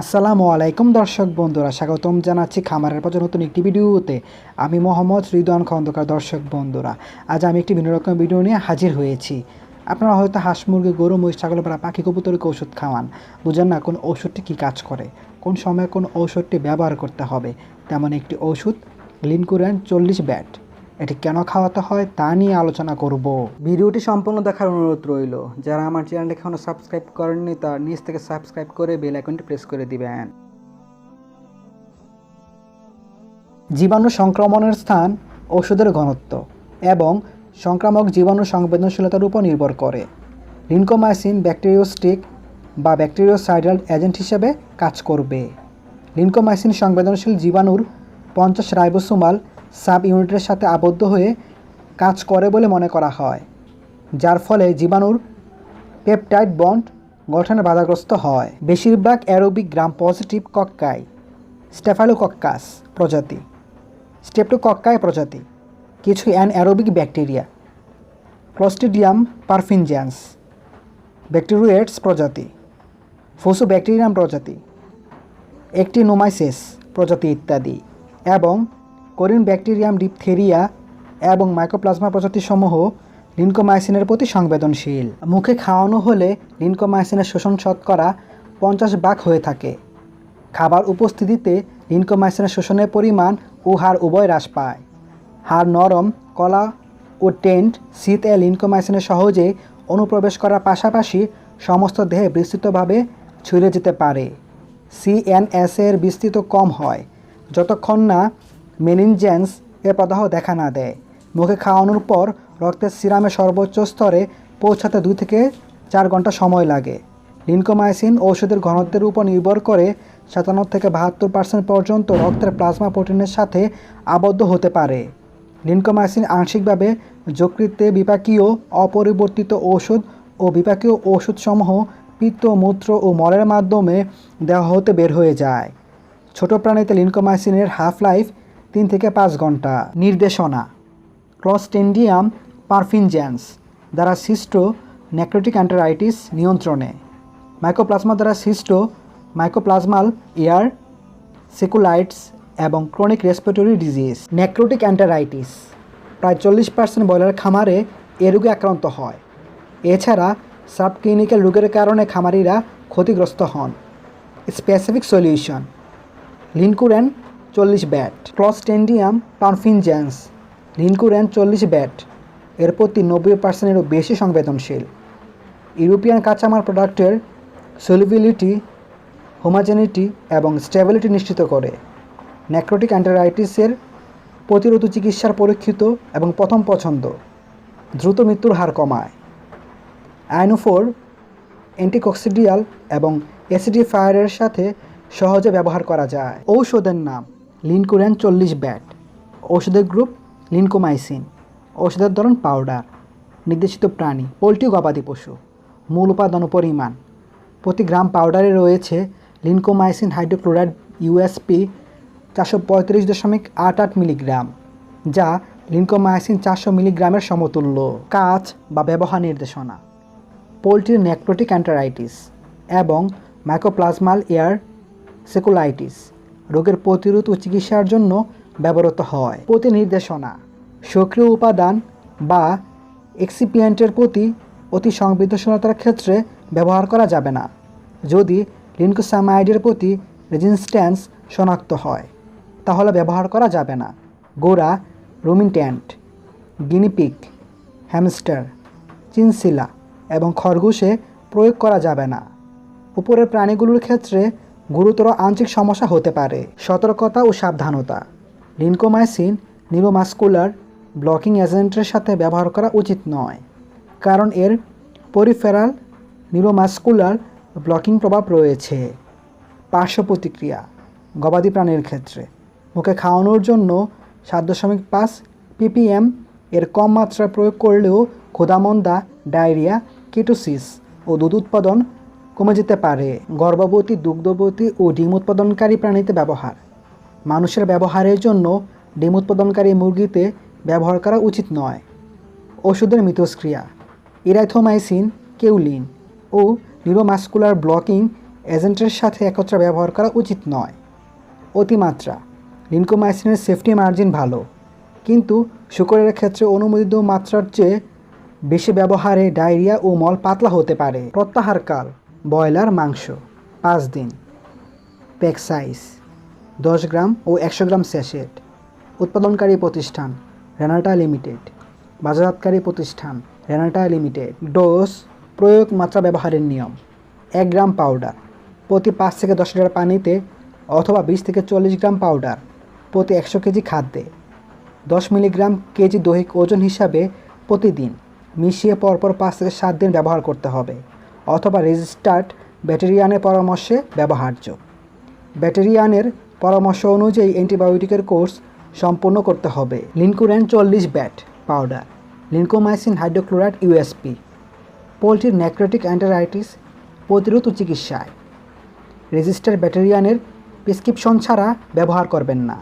আসসালামু আলাইকুম দর্শক বন্ধুরা, স্বাগতম জানাচ্ছি খামারের পর নতুন একটি ভিডিওতে। আমি মোহাম্মদ রিদওয়ান খন্দকার, দর্শক বন্ধুরা। আজ আমি একটি ভিন্ন রকম ভিডিও নিয়ে হাজির হয়েছি। আপনারা হয়তো হাঁস, মুরগি, গরু, মহিষ, ছাগল, বা পাখি কবুতরকে ওষুধ খাওয়ান। বুঝেন না কোন ওষুধটি কী কাজ করে, কোন সময় কোন ঔষধটি ব্যবহার করতে হবে। তেমন একটি ওষুধ লিনকুরেন চল্লিশ ব্যাট। এটি কেন খাওয়াতে হয় তা নিয়ে আলোচনা করব। ভিডিওটি সম্পূর্ণ দেখার অনুরোধ রইল। যারা আমার চ্যানেল এখনও সাবস্ক্রাইব করেননি তার নিচ থেকে সাবস্ক্রাইব করে বেল আইকনটি প্রেস করে দিবেন। জীবাণু সংক্রমণের স্থান ওষুধের ঘনত্ব এবং সংক্রামক জীবাণু সংবেদনশীলতার উপর নির্ভর করে। লিনকোমাইসিন ব্যাকটেরিওস্টিক বা ব্যাকটেরিওসাইডাল এজেন্ট হিসেবে কাজ করবে। লিনকোমাইসিন সংবেদনশীল জীবাণুর পঞ্চাশ রাইবোসোমাল সাব ইউনিটের সাথে আবদ্ধ হয়ে কাজ করে বলে মনে করা হয়, যার ফলে জীবাণুর পেপটাইড বন্ড গঠনে বাধাগ্রস্ত হয়। বেশিরভাগ অ্যারোবিক গ্রাম পজিটিভ কক্কাই, স্টেফালোকক্কাস প্রজাতি, স্টেপটোকক্কাই প্রজাতি, কিছু anaerobic bacteria, clostridium perfringens, bacteroides প্রজাতি, ফোসোব্যাকটেরিয়াম প্রজাতি একটি নোমাইসেস প্রজাতি ইত্যাদি, এবং কোরিন ব্যাকটেরিয়াম ডিপথেরিয়া এবং মাইক্রোপ্লাজমা প্রজাতিসমূহ লিনকোমাইসিনের প্রতি সংবেদনশীল। মুখে খাওয়ানো হলে লিনকোমাইসিনের শোষণ শতকরা পঞ্চাশ ভাগ হয়ে থাকে। খাবার উপস্থিতিতে লিনকোমাইসিনের শোষণের পরিমাণ ও হার উভয় হ্রাস পায়। হাড় নরম, কলা ও টেন্ট শীত এ লিনকোমাইসিনে সহজে অনুপ্রবেশ করার পাশাপাশি সমস্ত দেহে বিস্তৃতভাবে ছড়িয়ে যেতে পারে। সিএনএস এর বিস্তৃত কম হয়। যতক্ষণ না মেনিনজেন্স এ প্রদাহ দেখা না দেয়। মুখে খাওয়ানোর পর রক্তের সিরামে সর্বোচ্চ স্তরে পৌঁছাতে দুই থেকে চার ঘণ্টা সময় লাগে। লিনকোমাইসিন ঔষধের ঘনত্বের উপর নির্ভর করে সাতান্ন থেকে বাহাত্তর পার্সেন্ট পর্যন্ত রক্তের প্লাজমা প্রোটিনের সাথে আবদ্ধ হতে পারে। লিনকোমাইসিন আংশিকভাবে যকৃতে বিপাকীয়, অপরিবর্তিত ঔষধ ও বিপাকীয় ঔষধসমূহ পিত্ত, মূত্র ও মলের মাধ্যমে দেওয়া হতে বের হয়ে যায়। ছোট প্রাণীতে লিনকোমাইসিনের হাফ লাইফ তিন থেকে পাঁচ ঘণ্টা নির্দেশনা। ক্লস্টেন্ডিয়াম পারফিনজ্যান্স দ্বারা সৃষ্ট নেক্রোটিক অ্যান্টারাইটিস নিয়ন্ত্রণে। মাইক্রোপ্লাজমা দ্বারা সৃষ্ট মাইক্রোপ্লাজমাল এয়ার, সেকুলাইটস এবং chronic respiratory disease. Necrotic enteritis, প্রায় চল্লিশ পার্সেন্ট ব্রয়লার খামারে এ রোগে আক্রান্ত হয়। এছাড়া সাবক্লিনিক্যাল রোগের কারণে খামারিরা ক্ষতিগ্রস্ত হন। স্পেসিফিক সলিউশন, লিনকুরেন চল্লিশ ব্যাট। ক্লস্টেন্ডিয়াম পারফিনজেন্স লিনকুরেন চল্লিশ ব্যাট। এর প্রতি নব্বই পার্সেন্টেরও বেশি সংবেদনশীল। ইউরোপিয়ান কাঁচামাল প্রোডাক্টের সলিবিলিটি হোমাজেনিটি এবং স্টেবিলিটি নিশ্চিত করে। নেক্রোটিক অ্যান্টারাইটিসের প্রতিরোধ চিকিৎসার পরীক্ষিত এবং প্রথম পছন্দ। দ্রুত মৃত্যুর হার কমায়। আইনোফোর অ্যান্টিকক্সিডিয়াল এবং অ্যাসিডিফায়ারের সাথে সহজে ব্যবহার করা যায়। ঔষধের নাম লিনকুরেন চল্লিশ ব্যাট, ঔষধের গ্রুপ লিনকোমাইসিন, ঔষধের ধরন পাউডার, নির্দেশিত প্রাণী, পোলট্রি গবাদি পশু, মূল উপাদান পরিমাণ প্রতি গ্রাম পাউডারে রয়েছে লিনকোমাইসিন হাইড্রোক্লোরাইড ইউএসপি চারশো পঁয়ত্রিশ দশমিক আট আট মিলিগ্রাম, যা লিনকোমাইসিন চারশো মিলিগ্রামের সমতুল্য কাজ বা ব্যবহার নির্দেশনা। পোলট্রির নেক্রোটিক অ্যান্টারাইটিস এবং মাইক্রোপ্লাজমাল এয়ার সেকুলাইটিস রোগের প্রতিরোধ ও চিকিৎসার জন্য ব্যবহৃত হয়। প্রতি নির্দেশনা, সক্রিয় উপাদান বা এক্সিপিয়েন্টের প্রতি অতি সংবেদনশীলতার ক্ষেত্রে ব্যবহার করা যাবে না, যদি লিনকোসামাইডের প্রতি রেজিস্ট্যান্স শনাক্ত হয়, তাহলে ব্যবহার করা যাবে না। গোড়া রুমিনট্যান্ট গিনিপিক হ্যামস্টার চিনসিলা এবং খরগোশে প্রয়োগ করা যাবে না। উপরের প্রাণীগুলোর ক্ষেত্রে গুরুতর আংশিক সমস্যা হতে পারে। সতর্কতা ও সাবধানতা। লিনকোমাইসিন নিউরোমাস্কুলার ব্লকিং এজেন্টের সাথে ব্যবহার করা উচিত নয়, কারণ এর পরিফেরাল নিউরোমাস্কুলার ব্লকিং প্রভাব রয়েছে পার্শ্ব প্রতিক্রিয়া গবাদি প্রাণীর ক্ষেত্রে। মুখে খাওয়ানোর জন্য সাত দশমিক পাঁচ পিপিএম এর কম মাত্রায় প্রয়োগ করলেও ক্ষুধামন্দা, ডায়রিয়া, কিটোসিস ও দুধ উৎপাদন কমে যেতে পারে। গর্ভবতী, দুগ্ধবতী ও ডিম উৎপাদনকারী প্রাণীতে ব্যবহার। মানুষের ব্যবহারের জন্য ডিম উৎপাদনকারী মুরগিতে ব্যবহার করা উচিত নয়। ওষুধের মিথস্ক্রিয়া ইরাইথোমাইসিন কেউলিন ও নিউরোমাস্কুলার ব্লকিং এজেন্টের সাথে একত্রে ব্যবহার করা উচিত নয়। অতিমাত্রা, লিনকোমাইসিনের সেফটি মার্জিন ভালো, কিন্তু শুকরের ক্ষেত্রে অনুমোদিত মাত্রার চেয়ে বেশি ব্যবহারে ডায়রিয়া ও মল পাতলা হতে পারে। প্রত্যাহারকাল ব্রয়লার মাংস, পাঁচ দিন। প্যাক সাইজ, দশ গ্রাম ও একশো গ্রাম স্যাশেট। উৎপাদনকারী প্রতিষ্ঠান, রেনাল্টা লিমিটেড। বাজারজাতকারী প্রতিষ্ঠান, রেনাল্টা লিমিটেড। ডোজ, প্রয়োগ মাত্রা ব্যবহারের নিয়ম, এক গ্রাম পাউডার। প্রতি পাঁচ থেকে দশ লিটার পানিতে অথবা বিশ থেকে চল্লিশ গ্রাম পাউডার প্রতি একশো কেজি খাদ্যে। দশ মিলিগ্রাম কেজি দৈহিক ওজন হিসাবে প্রতিদিন মিশিয়ে পরপর পাঁচ থেকে সাত দিন ব্যবহার করতে হবে। অথবা রেজিস্টার্ড ব্যাটেরিয়ানের পরামর্শে ব্যবহার্য। ব্যাটেরিয়ানের পরামর্শ অনুযায়ী অ্যান্টিবায়োটিকের কোর্স সম্পূর্ণ করতে হবে। লিনকুরেন চল্লিশ ব্যাট পাউডার, লিনকোমাইসিন হাইড্রোক্লোরাইড ইউএসপি পোলট্রির নেক্রোটিক অ্যান্টারাইটিস প্রতিরোধ চিকিৎসায়। রেজিস্টার ব্যাটেরিয়ানের প্রেসক্রিপশন ছাড়া ব্যবহার করবেন না।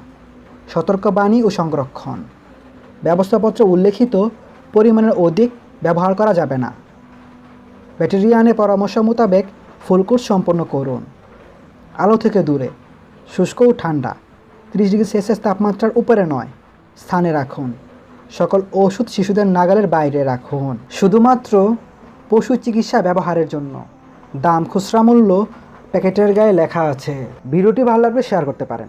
সতর্কবাণী ও সংরক্ষণ। ব্যবস্থাপত্র উল্লেখিত পরিমাণের অধিক ব্যবহার করা যাবে না। ব্যাটেরিয়ানের পরামর্শ মোতাবেক ফুলকোর্স সম্পন্ন করুন। আলো থেকে দূরে, শুষ্ক ও ঠান্ডা, তিরিশ ডিগ্রি সেলসিয়াস তাপমাত্রার উপরে নয়, স্থানে রাখুন। সকল ওষুধ শিশুদের নাগালের বাইরে রাখুন। শুধুমাত্র পশু চিকিৎসা ব্যবহারের জন্য। দাম খুচরা মূল্য প্যাকেটের গায়ে লেখা আছে। ভিডিওটি ভালো লাগলে শেয়ার করতে পারেন।